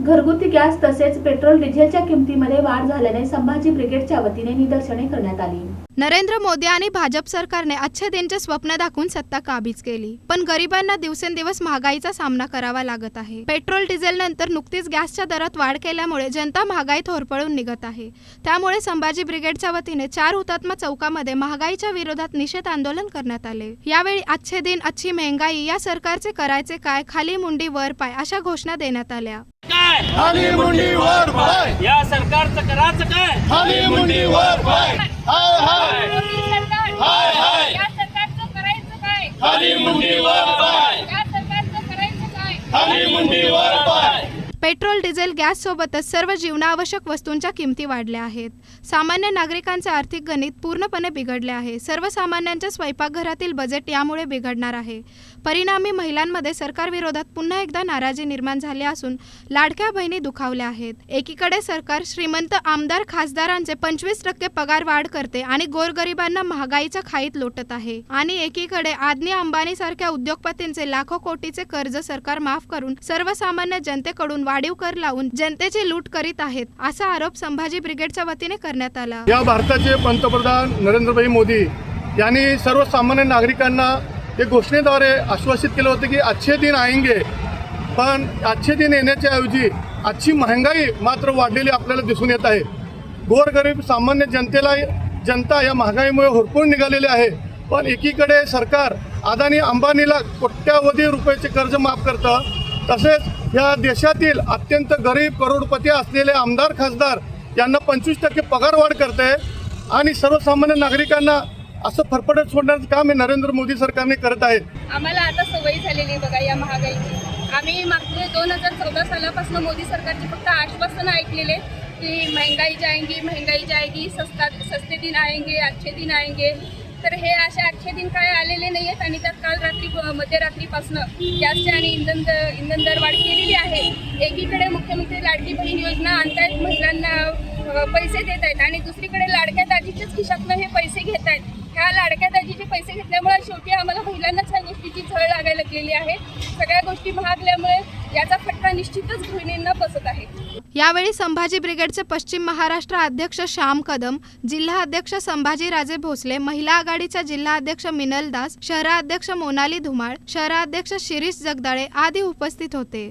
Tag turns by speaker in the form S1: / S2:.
S1: घरगुती गॅस तसेच पेट्रोल डिझेलच्या किमतीमध्ये वाढ झाल्याने संभाजी ब्रिगेडच्या वतीने निदर्शने करण्यात आली.
S2: नरेंद्र मोदी आणि भाजप सरकारने अच्छे दिनचे स्वप्न दाखवून सत्ता काबीज केली. पण गरिबांना दिवसेंदिवस महागाईचा सामना करावा लागत आहे. पेट्रोल डिझेल नंतर नुकतीच गॅसच्या दरात वाढ केल्यामुळे जनता महागाईत होरपळून निघत आहे. त्यामुळे संभाजी ब्रिगेडच्या वतीने चार हुतात्मा चौकामध्ये महागाईच्या विरोधात निषेध आंदोलन करण्यात आले. यावेळी अच्छे दिन अच्छी महंगाई या सरकारचे करायचे काय खाली मुंडी वर पाय अशा घोषणा देण्यात आल्या.
S3: काय
S4: मुंडी वर पाय.
S3: या सरकारचं करायचं काय?
S4: खाली मुंडी वर पाय. हाय हाय. हाय हाय
S5: या सरकारचं करायचं काय?
S4: खाली मुंडी वर पाय
S5: या सरकारचं करायचं काय
S4: खाली मुंडी वर पाय
S2: पेट्रोल डिझेल गॅस सोबतच सर्व जीवनावश्यक वस्तूंच्या किमती वाढल्या आहेत. सामान्य नागरिकांचे आर्थिक गणित पूर्णपणे बिघडले आहे. सर्वसामान्यांच्या स्वयंपाकघरातील बजेट यामुळे बिघडणार आहे. परिणामी महिलांमध्ये सरकारविरोधात पुन्हा एकदा नाराजी निर्माण झाली असून लाडक्या बहिणी दुखावल्या आहेत. एकीकडे सरकार श्रीमंत आमदार खासदारांचे पंचवीस टक्के पगार वाढ करते आणि गोरगरिबांना महागाईच्या खाईत लोटत आहे. आणि एकीकडे आदनी अंबानी सारख्या उद्योगपतींचे लाखो कोटीचे कर्ज सरकार माफ करून सर्वसामान्य जनतेकडून वाढीव कर लावून जनतेची लूट करीत आहेत असा आरोप संभाजी ब्रिगेडच्या वतीने करण्यात आला.
S4: या भारताचे पंतप्रधान नरेंद्रभाई मोदी यांनी सर्वसामान्य नागरिकांना ते घोषणेद्वारे आश्वासित केलं होतं की अच्छे दिन आएंगे पण अच्छे दिन येण्याच्या ऐवजी आजची महागाई मात्र वाढलेली आपल्याला दिसून येत आहे. गोरगरीब सामान्य जनतेला जनता या महागाईमुळे होरपळून निघालेली आहे पण एकीकडे सरकार अदानी अंबानीला कोट्यावधी रुपयाचे कर्ज माफ करतं तसेच या देशातील अत्यंत गरीब करोडपती असलेले आमदार खासदार यांना पंचवीस टक्के पगार वाढ करते आणि सर्वसामान्य नागरिकांना असं फरफडत सोडण्याचं काम हे नरेंद्र मोदी सरकारने करत आहे
S5: आम्हाला आता सवय झालेली आहे बघा या महागाईची. आम्ही मागचे दोन हजार चौदा सालापासून मोदी सरकारची फक्त आश्वासनं ऐकलेले की महंगाई जाएंगी महंगाई जाएगी सस्ता सस्ते दिन आएंगे अच्छे दिन आएंगे. तर हे अशा दिन काय आलेले नाही आहेत आणि त्यात काल रात्री मध्यरात्रीपासून गॅसचे आणि इंधन इंधन दर वाढ केलेली आहे. एकीकडे मुख्यमंत्री लाडकी बहीण योजना आणतायत महिलांना पैसे देत आहेत आणि दुसरीकडे लाडक्या दाजीच्याच खिशातनं हे पैसे घेत आहेत ह्या लाडक्या दाजीचे पैसे घेतल्यामुळे शेवटी आम्हाला महिलांनाच ह्या गोष्टीची झळ लागायला लागलेली आहे. सगळ्या गोष्टी महागल्यामुळे याचा निश्चितच गृहिणींना बसत आहे.
S2: यावेळी संभाजी ब्रिगेडचे पश्चिम महाराष्ट्र अध्यक्ष श्याम कदम जिल्हा अध्यक्ष संभाजी राजे भोसले महिला आघाडीच्या जिल्हा अध्यक्ष मिनल दास शहराध्यक्ष मोनाली धुमाळ शहराध्यक्ष शिरीष जगदाळे आदी उपस्थित होते.